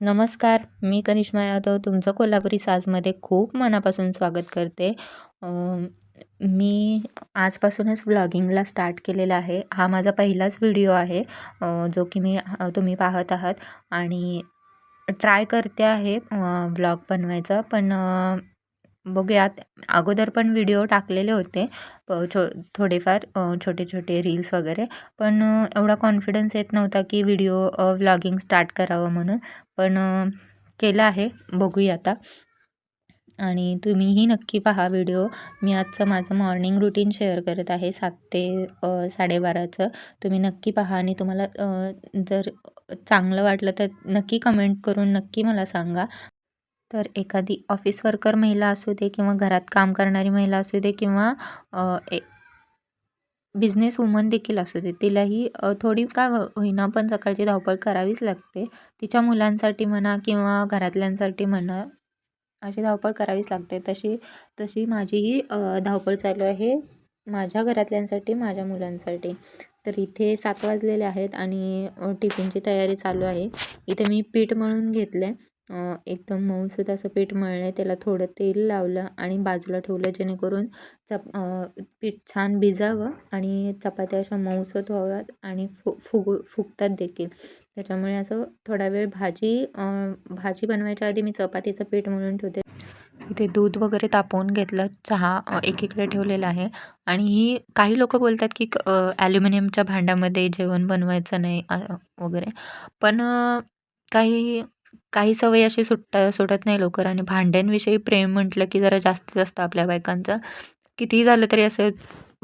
नमस्कार मी करिश्मा यादव तुमचं कोल्हापुरी साजमध्ये खूप मनापासून स्वागत करते. मी आजपासूनच व्लॉगिंगला स्टार्ट केलेला आहे. हा माझा पहिलाच व्हिडिओ आहे जो की मी तुम्ही पाहत आहात. आणि ट्राय करते आहे व्लॉग बनवायचा. पण बघूयात. अगोदर पण व्हिडिओ टाकलेले होते प छो थोडेफार छोटे छोटे रील्स वगैरे. पण एवढा कॉन्फिडन्स येत नव्हता की व्हिडिओ व्लॉगिंग स्टार्ट करावं म्हणून. पण केलं आहे. बघूया आता. आणि तुम्हीही नक्की पहा व्हिडिओ मी आजचं माझं मॉर्निंग रुटीन शेअर करत आहे सात ते साडेबाराचं. तुम्ही नक्की पहा आणि तुम्हाला जर चांगलं वाटलं तर नक्की कमेंट करून नक्की मला सांगा. तर एखादी ऑफिस वर्कर महिला असू दे किंवा घरात काम करणारी महिला असू दे किंवा ए बिझनेस वुमन देखील असू दे तिलाही थोडी का हो, होईना पण सकाळची धावपळ करावीच लागते. तिच्या मुलांसाठी म्हणा किंवा घरातल्यांसाठी म्हणा अशी धावपळ करावीच लागते. तशी तशी माझीही धावपळ चालू आहे माझ्या घरातल्यांसाठी माझ्या मुलांसाठी. तर इथे सात वाजलेले आहेत आणि टिफिनची तयारी चालू आहे. इथे मी पीठ मळून घेतलं आहे एकदम मऊसूत असं पीठ मळलं आहे त्याला थोडं तेल लावलं आणि बाजूला ठेवलं जेणेकरून चप पीठ छान भिजावं आणि चपात्या अशा मऊसत व्हाव्यात आणि फु फुगू फुगतात देखील. त्याच्यामुळे असं थोडा वेळ भाजी भाजी बनवायच्या आधी मी चपातीचं पीठ मळून ठेवते. इथे दूध वगैरे तापवून घेतलं चहा एकीकडे ठेवलेला आहे आणि ही काही लोक बोलतात की ॲल्युमिनियमच्या भांड्यामध्ये जेवण बनवायचं नाही वगैरे. पण काही काही सवयी अशी सुटता सुटत नाही लवकर आणि भांड्यांविषयी प्रेम म्हटलं की जरा जास्तीत जास्त आपल्या बायकांचं. कितीही झालं तरी असं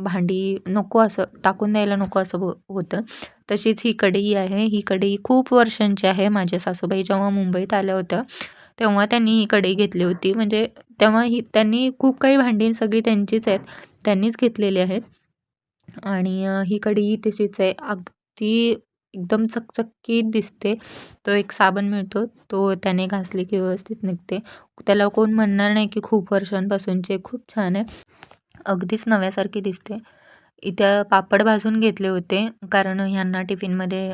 भांडी नको असं टाकून द्यायला नको असं हो होतं. तशीच ही कढई आहे. ही कढई खूप वर्षांची आहे. माझ्या सासूबाई जेव्हा मुंबईत आल्या होत्या तेव्हा त्यांनी ही कढई घेतली होती. म्हणजे तेव्हा ही त्यांनी खूप काही भांडी सगळी त्यांचीच आहेत. त्यांनीच घेतलेली आहेत. आणि ही कढई तशीच आहे. अगदी एकदम चकचकीत दिसते. तो एक साबण मिळतो. तो त्याने घासले की व्यवस्थित निघते. त्याला कोण म्हणणार नाही की खूप वर्षांपासूनचे. खूप छान आहे. अगदीच नव्यासारखी दिसते. इथं पापड भाजून घेतले होते. कारण ह्यांना टिफिनमध्ये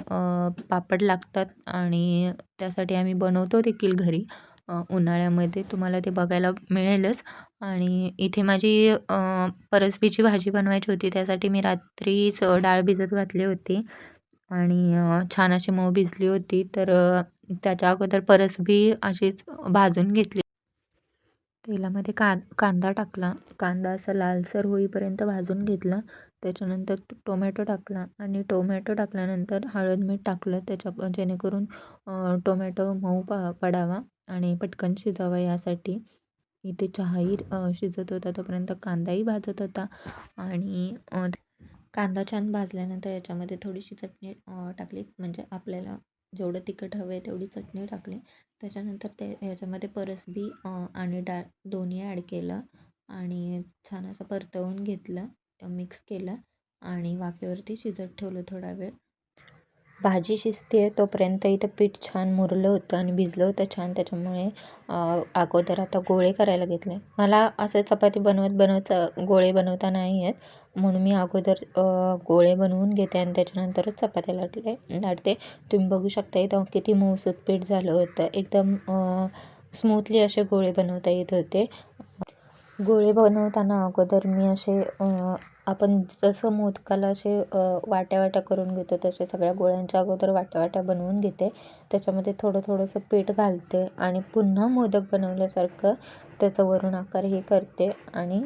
पापड लागतात आणि त्यासाठी आम्ही बनवतो देखील घरी. उन्हाळ्यामध्ये तुम्हाला ते बघायला मिळेलच. आणि इथे माझी परसबीची भाजी बनवायची होती. त्यासाठी मी रात्रीच डाळ भिजत घातली होती. आणि छान अशी मऊ भिजली होती तर त्याच्या अगोदर परसबी अशीच भाजून घेतली. तेलामध्ये कां कांदा टाकला. कांदा असा लालसर होईपर्यंत भाजून घेतला. त्याच्यानंतर टोमॅटो टाकला आणि टोमॅटो टाकल्यानंतर हळद मीठ टाकलं. त्याच्या जेणेकरून टोमॅटो मऊ पा पडावा आणि पटकन शिजावा यासाठी. इथे चहाही शिजत होता तोपर्यंत कांदाही भाजत होता आणि कांदा छान भाजल्यानंतर याच्यामध्ये थोडीशी चटणी टाकली. म्हणजे आपल्याला जेवढं तिखट हवं आहे तेवढी चटणी टाकली. त्याच्यानंतर ते ह्याच्यामध्ये परसबी आणि डाळ दोन्ही ॲड केलं आणि छान असं परतवून घेतलं मिक्स केलं आणि वाफेवरती शिजत ठेवलं थोडा वेळ. भाजी शिजते आहे तोपर्यंत इथं पीठ छान मुरलं होतं आणि भिजलं होतं छान. त्याच्यामुळे अगोदर आता गोळे करायला घेतले. मला असं चपाती बनवत बनवत गोळे बनवता नाही आहेत म्हणून मी अगोदर गोळे बनवून घेते आणि त्याच्यानंतरच चपात्या लाटले लाटते. तुम्ही बघू शकता इथं किती मऊसूत पीठ झालं होतं. एकदम स्मूथली असे गोळे बनवता येत होते. गोळे बनवताना अगोदर मी असे आपण जसं मोदकाला असे वाट्या वाट्या करून घेतो तसे सगळ्या गोळ्यांच्या अगोदर वाट्या वाट्या बनवून घेते. त्याच्यामध्ये थोडं थोडंसं पीठ घालते आणि पुन्हा मोदक बनवल्यासारखं त्याचं वरून आकार हे करते आणि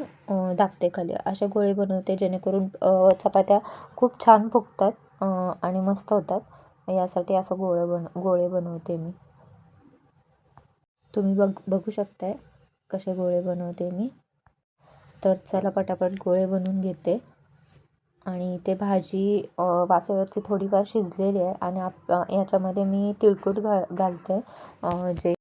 दाबते खाली. असे गोळे बनवते जेणेकरून चपात्या खूप छान फुगतात आणि मस्त होतात. यासाठी असं गोळं बन गोळे बनवते मी. तुम्ही बघ बघू शकताय कसे गोळे बनवते मी. तर चला पटापट गोळे बनवून घेते. आणि ते भाजी वाफेवरती थोडीफार शिजलेली आहे. आणि आप याच्यामध्ये मी तिळकूट घा घालते. जे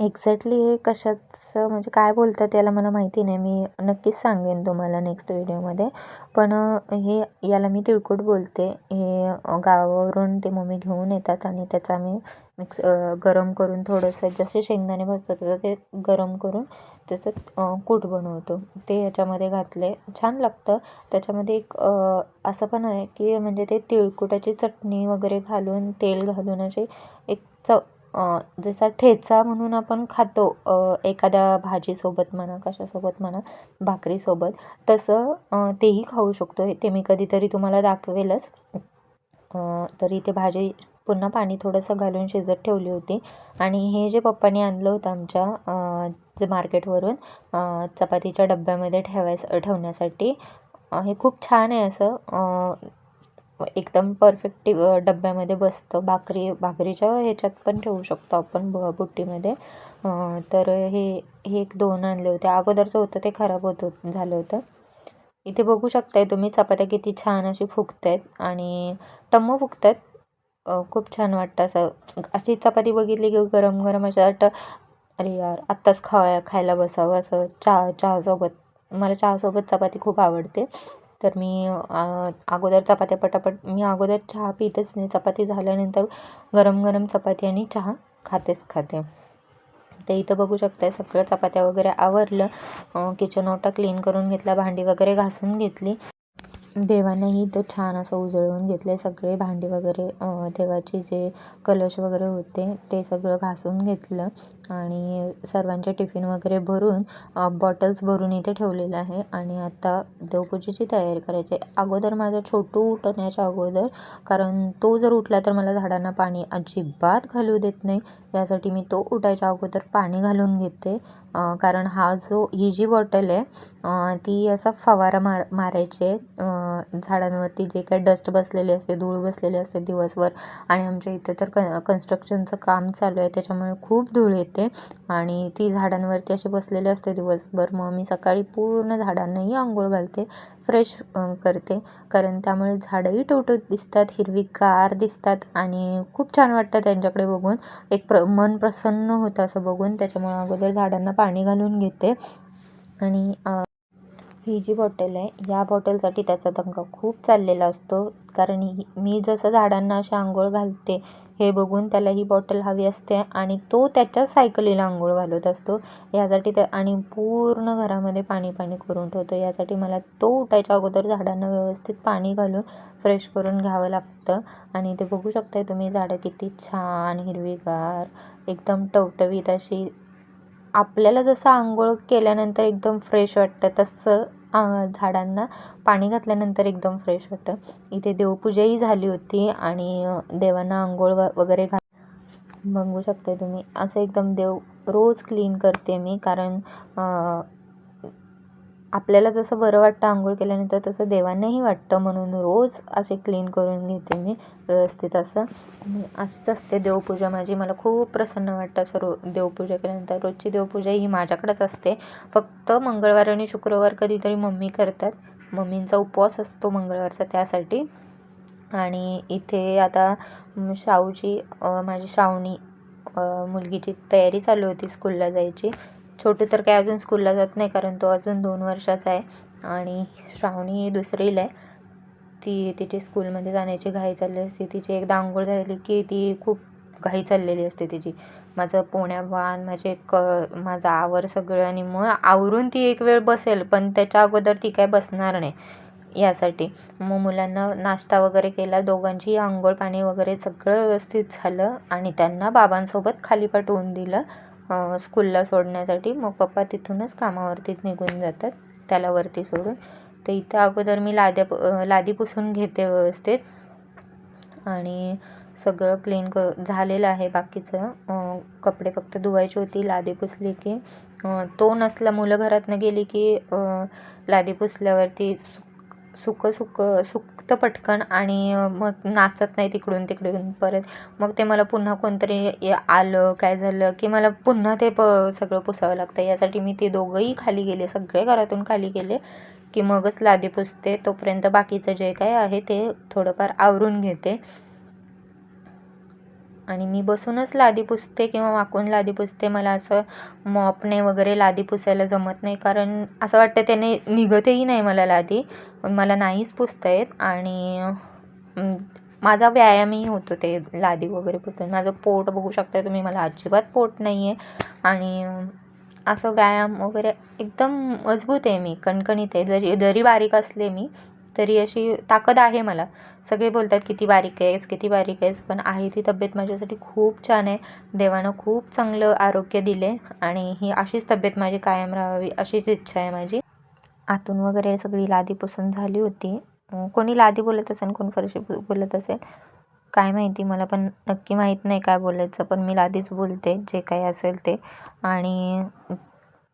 एक्झॅक्टली हे कशाचं म्हणजे काय बोलतात त्याला मला माहिती नाही. मी नक्कीच सांगेन तुम्हाला नेक्स्ट व्हिडिओमध्ये पण हे याला मी तिळकूट बोलते. हे गावावरून ते मम्मी घेऊन येतात आणि त्याचा मी मिक्स गरम करून थोडंसं जसे शेंगदाणे भाजतो तसं ते गरम करून त्याचं कूट बनवतो. ते याच्यामध्ये घातले. छान लागतं. त्याच्यामध्ये एक असं पण आहे की म्हणजे ते तिळकुटाची चटणी वगैरे घालून तेल घालून असे एक चव जसा ठेचा म्हणून आपण खातो एखाद्या भाजीसोबत म्हणा कशासोबत म्हणा भाकरीसोबत तसं तेही खाऊ शकतो ते मी कधीतरी तुम्हाला दाखवेलच. तरी तर इथे भाजी पुन्हा पाणी थोडंसं घालून शिजत ठेवली होती. आणि हे जे पप्पांनी आणलं होतं आमच्या जे मार्केटवरून चपातीच्या डब्यामध्ये ठेवायस ठेवण्यासाठी हे खूप छान आहे असं एकदम परफेक्ट डब्यामध्ये बसतं. भाकरी भाकरीच्या ह्याच्यात पण ठेवू शकतो आपण ब बुट्टीमध्ये. तर हे हे एक दोन आणले होते. अगोदरचं होतं ते खराब होत होत झालं होतं. इथे बघू शकताय तुम्ही चपात्या किती छान अशी फुगत आहेत आणि टम्म फुगत आहेत खूप छान वाटतं असं. अशी चपाती बघितली की गरम गरम अशा वाटतं अरे यार आत्ताच खावा खायला बसावं असं चहा चहासोबत. मला चहासोबत चपाती खूप आवडते. तर मी अगोदर चपात्या पटापट मी अगोदर चहा पितच नाही. चपाती झाल्यानंतर गरम गरम चपाती आणि चहा खातेच खाते. ते इथं बघू शकताय सगळं चपात्या वगैरे आवरलं. किचन ओटा क्लीन करून घेतला भांडी वगैरे घासून घेतली. देवानेही तो छान असं उजळवून घेतले सगळे भांडी वगैरे देवाचे जे कलश वगैरे होते ते सगळं घासून घेतलं आणि सर्वांचे टिफिन वगैरे भरून बॉटल्स भरून इथे ठेवलेलं आहे. आणि आता देवपूजेची तयारी करायची आहे. अगोदर माझा छोटू उठण्याच्या अगोदर कारण तो जर उठला तर मला झाडांना पाणी अजिबात घालू देत नाही. यासाठी मी तो उठायच्या अगोदर पाणी घालून घेते. कारण हा जो ही जी बॉटल आहे ती असा फवारा मार मारायचे आहे. झाडांवरती जे काही डस्ट बसलेली असते धूळ बसलेली असते दिवसभर आणि आमच्या इथे तर क कन्स्ट्रक्शनचं काम चालू आहे त्याच्यामुळे खूप धूळ येते आणि ती झाडांवरती अशी बसलेली असते दिवसभर. मग मी सकाळी पूर्ण झाडांनाही आंघोळ घालते फ्रेश करते. कारण त्यामुळे झाडंही टवटवीत दिसतात हिरवीगार दिसतात आणि खूप छान वाटतं त्यांच्याकडे बघून. एक प्र मन प्रसन्न होतं असं बघून. त्याच्यामुळे अगोदर झाडांना पाणी घालून घेते आणि ही जी बॉटल आहे ह्या बॉटलसाठी त्याचा दंगा खूप चाललेला असतो. कारण ही मी जसं झाडांना अशी आंघोळ घालते हे बघून त्याला ही बॉटल हवी असते आणि तो त्याच्याच सायकलीला आंघोळ घालत असतो. यासाठी त्या आणि पूर्ण घरामध्ये पाणी पाणी करून ठेवतो. यासाठी मला तो उठायच्या अगोदर झाडांना व्यवस्थित पाणी घालून फ्रेश करून घ्यावं लागतं. आणि ते बघू शकताय तुम्ही झाडं किती छान हिरवीगार एकदम टवटवीत अशी आपल्याला जसं आंघोळ केल्यानंतर एकदम फ्रेश वाटतं तसं झाडांना पाणी घातल्यानंतर एकदम फ्रेश वाटतं. इथे देवपूजाही झाली होती आणि देवांना आंघोळ वगैरे घाल बघू शकता तुम्ही. असं एकदम देव रोज क्लीन करते मी कारण आपल्याला जसं बरं वाटतं आंघोळ केल्यानंतर तसं देवांनाही वाटतं म्हणून रोज असे क्लीन करून घेते मी व्यवस्थित असं. अशीच असते देवपूजा माझी. मला खूप प्रसन्न वाटतं असं रो देवपूजा केल्यानंतर. रोजची देवपूजा ही माझ्याकडेच असते. फक्त मंगळवार आणि शुक्रवार कधीतरी मम्मी करतात. मम्मींचा उपवास असतो मंगळवारचा त्यासाठी. आणि इथे आता शाहूची माझी श्रावणी मुलगीची तयारी चालू होती स्कूलला जायची. छोटू तर काय अजून स्कूलला जात नाही कारण तो अजून दोन वर्षाचा आहे. आणि श्रावणी दुसरीला आहे. ती तिची स्कूलमध्ये जाण्याची घाई चालली असते. तिची एकदा आंघोळ झाली की ती खूप घाई चाललेली असते तिची. माझं पोण्या बाण माझे क माझं आवर सगळं आणि मग आवरून ती एक वेळ बसेल पण त्याच्या अगोदर ती काय बसणार नाही यासाठी. मग मुलांना नाश्ता वगैरे केला दोघांची आंघोळ पाणी वगैरे सगळं व्यवस्थित झालं आणि त्यांना बाबांसोबत खाली पाठवून दिलं. स्कूलला सोडण्यासाठी मग पप्पा तिथूनच कामावरती निघून जातात. त्याला वरती सोडून. तर इथं अगोदर मी लाद्या प- लादी पुसून घेते व्यवस्थित. आणि सगळं क्लीन क झालेलं आहे बाकीचं. कपडे फक्त धुवायची होती लादी पुसली की. तो नसला मुलं घरातनं गेली की लादी पुसल्यावरती सुकं सुकं सुकतं पटकन आणि मग नाचत नाही तिकडून तिकडून परत. मग ते मला पुन्हा कोणतरी ये- आलं काय झालं की मला पुन्हा ते प सगळं पुसावं लागतं. यासाठी मी ते दोघंही खाली गेले सगळे घरातून खाली गेले की मगच लादी पुसते. तोपर्यंत बाकीचं जे काय आहे ते थोडंफार आवरून घेते. आणि मी बसूनच लादी पुसते किंवा वाकून लादी पुसते. मला असं मॉपने वगैरे लादी पुसायला जमत नाही. कारण असं वाटतं त्याने निघतही नाही मला लादी. मला नाहीच पुसता येत. आणि माझा व्यायामही होतो ते लादी वगैरे पुसताना माझं पोट बघू शकता तुम्ही मला अजिबात पोट नाही आहे आणि असं व्यायाम वगैरे एकदम मजबूत आहे मी कणकणीत आहे. जरी जरी बारीक असले मी तरी अशी ताकद आहे मला. सगळे बोलतात किती बारीक आहेस किती बारीक आहेस. पण आहे ती तब्येत माझ्यासाठी खूप छान आहे. देवानं खूप चांगलं आरोग्य दिले आणि ही अशीच तब्येत माझी कायम राहावी अशीच इच्छा आहे माझी. आतून वगैरे सगळी लादी पुसून झाली होती. कोणी लादी बोलत असेल कोण फरशी बोलत असेल? काय माहिती मला पण नक्की माहीत नाही काय बोलायचं पण मी लादीच बोलते जे काही असेल ते. आणि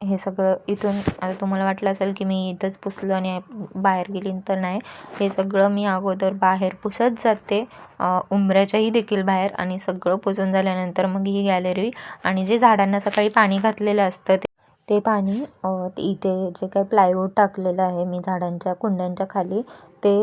हे सगळं इथून आता तुम्हाला वाटलं असेल की मी इथंच पुसलं आणि बाहेर गेली तर नाही. हे सगळं मी अगोदर बाहेर पुसत जाते. उंबऱ्याच्याही देखील बाहेर आणि सगळं पुसून झाल्यानंतर मग ही गॅलरी आणि जे झाडांना सकाळी पाणी घातलेलं असतं ते ते पाणी इथे जे काही प्लायवूड टाकलेलं आहे मी झाडांच्या कुंड्यांच्या खाली ते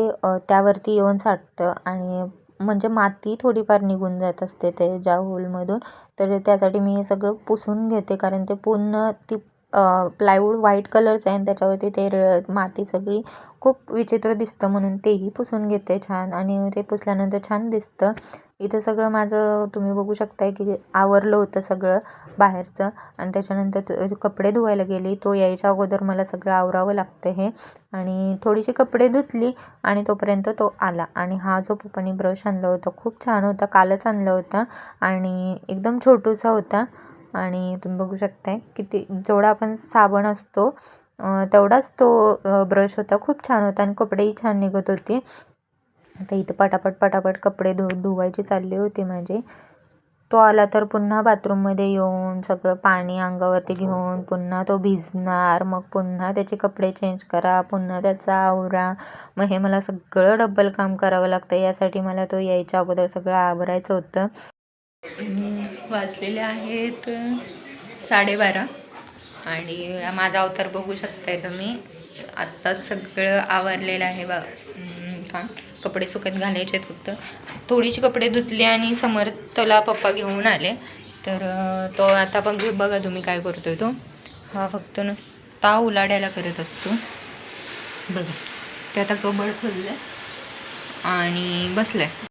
त्यावरती येऊन साठतं आणि म्हणजे माती थोडीफार निघून जात असते ते ज्या होलमधून तर त्यासाठी मी हे सगळं पुसून घेते कारण ते पूर्ण ती प्लायवूड व्हाईट कलरचं आहे आणि त्याच्यावरती ते र माती सगळी खूप विचित्र दिसतं म्हणून तेही पुसून घेते छान आणि ते पुसल्यानंतर छान दिसतं. इथं सगळं माझं तुम्ही बघू शकताय की आवरलं होतं सगळं बाहेरचं आणि त्याच्यानंतर त- कपडे धुवायला गेली. तो यायच्या अगोदर मला सगळं आवरावं लागतं हे. आणि थोडीशी कपडे धुतली आणि तोपर्यंत तो आला. आणि हा जो पप्पानी ब्रश आणला होता खूप छान होता. कालच आणला होता आणि एकदम छोटूसा होता. आणि तुम्ही बघू शकताय किती जेवढा आपण साबण असतो तेवढाच तो ब्रश होता. खूप छान होता आणि कपडेही छान निघत होते. आता इथं पटापट पटापट कपडे धु धुवायचे चालले होते माझे. तो आला तर पुन्हा बाथरूममध्ये येऊन सगळं पाणी अंगावरती घेऊन पुन्हा तो भिजणार मग पुन्हा त्याचे कपडे चेंज करा पुन्हा त्याचा आवरा. मग हे मला सगळं डबल काम करावं लागतं. यासाठी मला तो यायच्या अगोदर सगळं आवरायचं होतं. वाजलेले आहेत साडेबारा. आणि माझा अवतार बघू शकताय तुम्ही. आत्ता सगळं आवरलेलं आहे बा का? कपडे सुकत घालायचे फक्त. थोडीशी कपडे धुतले आणि समर्थला पप्पा घेऊन आले. तर तो आता बघ बघा तुम्ही काय करतोय तो. हा फक्त नुसता उलाढ्याला करत असतो. बघा. ते आता कबड खोललं आणि बसलं आहे